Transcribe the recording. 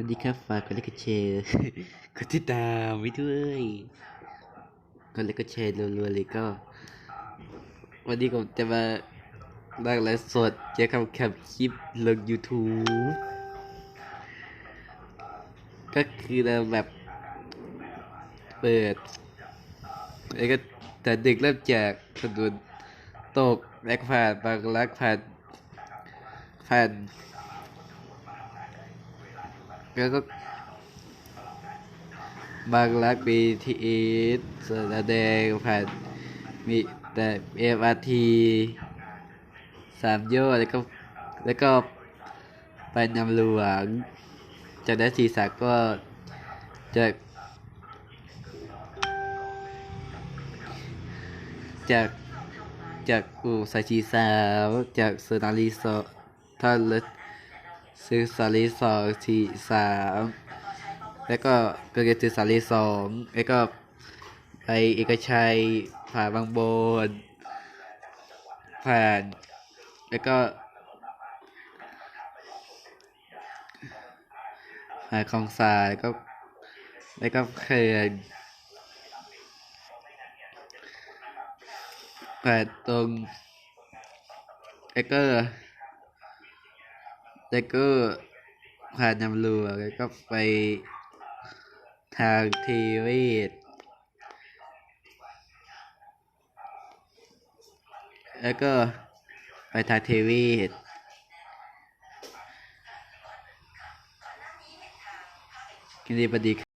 วันนี้ครับฝากกดไลค์กดแชร์กดติดตามไว้ด้วยกดไลค์กดแชร์รัวๆเลยก็ วันนี้ผมจะมาดังไลฟ์สดเกี่ยวกับคลิปลง YouTube ก็คือเราแบบ เปิดแล้วก็แต่ดึกเริ่มจากถนนตกแลกผ่านบางรักผ่านผ่านแล้ว ก็ บางรัก BTS สระแดงผ่านมีแต่ MRT สามโยอดแล้วก็แล้วก็ไปนำหลวง จากนั้นสีสักก็จะจากจากกูสายชีสาวจากเซอร์นารีสอท่านเลย ซื้อสาลีสองทีสามแล้วก็เกิดซื้อสาลีสองแล้วก็ไปเอกชัยผ่านบางโบนผ่าน แล้วก็ผ่านคลองสายแล้วก็แล้วก็เขื่อนผ่านตรงแล้วก็ แล้วก็ผ่านนำรัวแล้วก็ไปทางทเวศแล้วก็ไปทางทเวศกินดีปดี